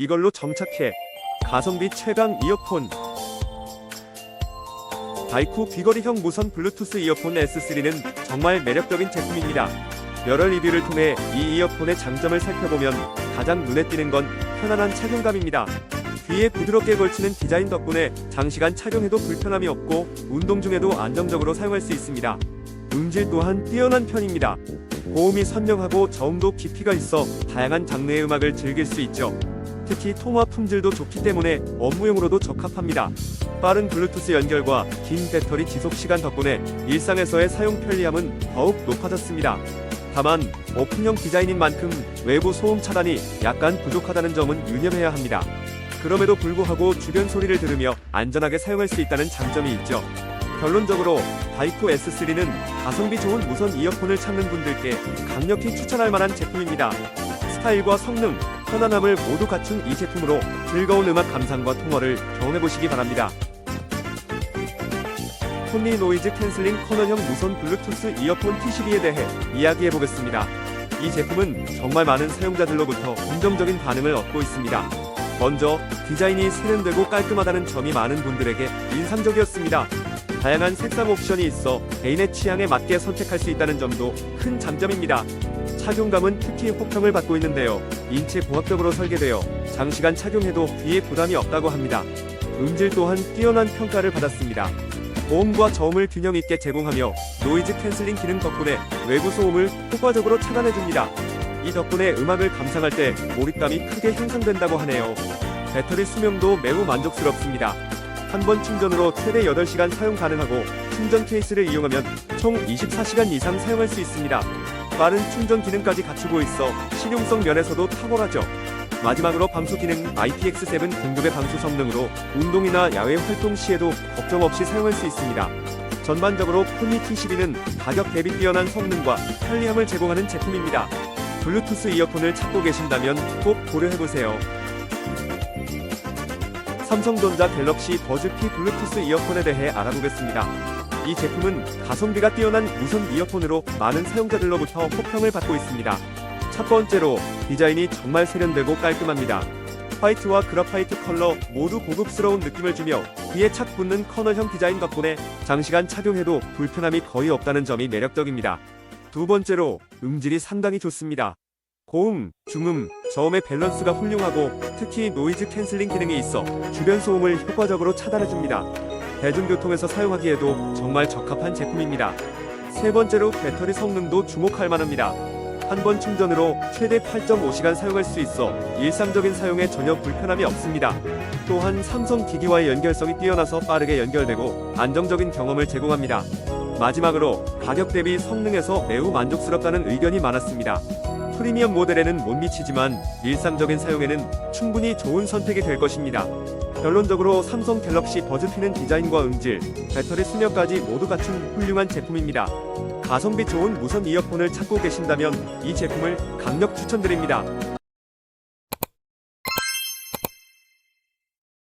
이걸로 정착해 가성비 최강 이어폰 다이쿠 귀걸이형 무선 블루투스 이어폰 S3는 정말 매력적인 제품입니다. 여러 리뷰를 통해 이 이어폰의 장점을 살펴보면 가장 눈에 띄는 건 편안한 착용감입니다. 귀에 부드럽게 걸치는 디자인 덕분에 장시간 착용해도 불편함이 없고 운동 중에도 안정적으로 사용할 수 있습니다. 음질 또한 뛰어난 편입니다. 고음이 선명하고 저음도 깊이가 있어 다양한 장르의 음악을 즐길 수 있죠. 특히 통화 품질도 좋기 때문에 업무용으로도 적합합니다. 빠른 블루투스 연결과 긴 배터리 지속 시간 덕분에 일상에서의 사용 편리함은 더욱 높아졌습니다. 다만 오픈형 디자인인 만큼 외부 소음 차단이 약간 부족하다는 점은 유념해야 합니다. 그럼에도 불구하고 주변 소리를 들으며 안전하게 사용할 수 있다는 장점이 있죠. 결론적으로 바이코 S3는 가성비 좋은 무선 이어폰을 찾는 분들께 강력히 추천할 만한 제품입니다. 스타일과 성능, 편안함을 모두 갖춘 이 제품으로 즐거운 음악 감상과 통화를 경험해보시기 바랍니다. 톤리 노이즈 캔슬링 커널형 무선 블루투스 이어폰 T12에 대해 이야기해보겠습니다. 이 제품은 정말 많은 사용자들로부터 긍정적인 반응을 얻고 있습니다. 먼저 디자인이 세련되고 깔끔하다는 점이 많은 분들에게 인상적이었습니다. 다양한 색상 옵션이 있어 개인의 취향에 맞게 선택할 수 있다는 점도 큰 장점입니다. 착용감은 특히 호평을 받고 있는데요. 인체 공학적으로 설계되어 장시간 착용해도 귀에 부담이 없다고 합니다. 음질 또한 뛰어난 평가를 받았습니다. 고음과 저음을 균형 있게 제공하며 노이즈 캔슬링 기능 덕분에 외부 소음을 효과적으로 차단해줍니다. 이 덕분에 음악을 감상할 때 몰입감이 크게 향상된다고 하네요. 배터리 수명도 매우 만족스럽습니다. 한 번 충전으로 최대 8시간 사용 가능하고 충전 케이스를 이용하면 총 24시간 이상 사용할 수 있습니다. 빠른 충전 기능까지 갖추고 있어 실용성 면에서도 탁월하죠. 마지막으로 방수 기능 IPX7 등급의 방수 성능으로 운동이나 야외 활동 시에도 걱정 없이 사용할 수 있습니다. 전반적으로 포니 T12는 가격 대비 뛰어난 성능과 편리함을 제공하는 제품입니다. 블루투스 이어폰을 찾고 계신다면 꼭 고려해보세요. 삼성전자 갤럭시 버즈 P 블루투스 이어폰에 대해 알아보겠습니다. 이 제품은 가성비가 뛰어난 무선 이어폰으로 많은 사용자들로부터 호평을 받고 있습니다. 첫 번째로 디자인이 정말 세련되고 깔끔합니다. 화이트와 그라파이트 컬러 모두 고급스러운 느낌을 주며 귀에 착 붙는 커널형 디자인 덕분에 장시간 착용해도 불편함이 거의 없다는 점이 매력적입니다. 두 번째로 음질이 상당히 좋습니다. 고음, 중음, 저음의 밸런스가 훌륭하고 특히 노이즈 캔슬링 기능이 있어 주변 소음을 효과적으로 차단해줍니다. 대중교통에서 사용하기에도 정말 적합한 제품입니다. 세 번째로 배터리 성능도 주목할 만합니다. 한 번 충전으로 최대 8.5시간 사용할 수 있어 일상적인 사용에 전혀 불편함이 없습니다. 또한 삼성 기기와의 연결성이 뛰어나서 빠르게 연결되고 안정적인 경험을 제공합니다. 마지막으로 가격 대비 성능에서 매우 만족스럽다는 의견이 많았습니다. 프리미엄 모델에는 못 미치지만 일상적인 사용에는 충분히 좋은 선택이 될 것입니다. 결론적으로 삼성 갤럭시 버즈피는 디자인과 음질, 배터리 수명까지 모두 갖춘 훌륭한 제품입니다. 가성비 좋은 무선 이어폰을 찾고 계신다면 이 제품을 강력 추천드립니다.